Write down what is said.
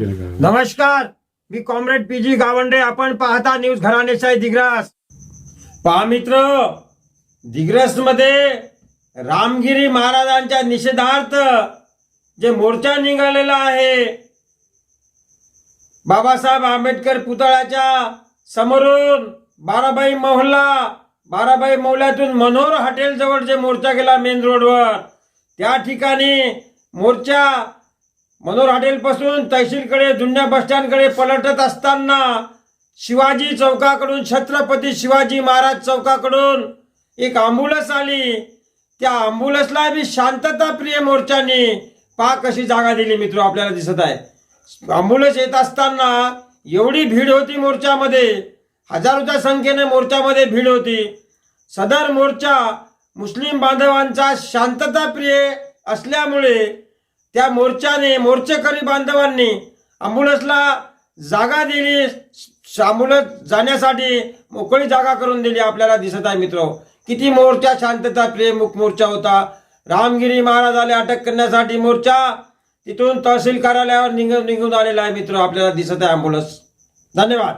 नमस्कार मी comrade P G Gawande. आपण पाहता न्यूज घराणेशाही दिग्रास. पहा मित्र दिग्रसमध्ये रामगिरी महाराजांच्या निषेधार्थ जे मोर्चा निघालेला आहे बाबासाहेब आंबेडकर पुतळ्याच्या समोरून बाराबाई मोहल्ला बाराबाई मोहल्ल्यातून मनोहर हॉटेल जवळ जे मोर्चा गेला मेन रोडवर त्या ठिकाणी मोर्चा मनोहर हॉटेलपासून तहसीलकडे जुन्या बसस्टँडकडे पलटत असताना शिवाजी चौकाकडून छत्रपती शिवाजी महाराज चौकाकडून एक अँब्युलन्स आली. त्या अँब्युलन्सला बी शांतता प्रिय मोर्चाने पा कशी जागा दिली मित्र आपल्याला दिसत आहे. अँब्युलन्स येत असताना एवढी भीड होती मोर्चामध्ये. हजारोच्या संख्येने मोर्चामध्ये भीड होती. सदर मोर्चा मुस्लिम बांधवांचा शांतताप्रिय असल्यामुळे त्या मोर्चाने मोर्चेकरी बांधवांनी अँब्युलन्सला जागा दिली अँब्युलन्स जाण्यासाठी मोकळी जागा करून दिली आपल्याला दिसत आहे मित्र. किती मोर्चा शांतता प्रेमुख मोर्चा होता. रामगिरी महाराजाला अटक करण्यासाठी मोर्चा. तिथून तहसील कार्यालयावर निघून निघून आलेला आहे मित्र आपल्याला दिसत आहे अँब्युलन्स धन्यवाद.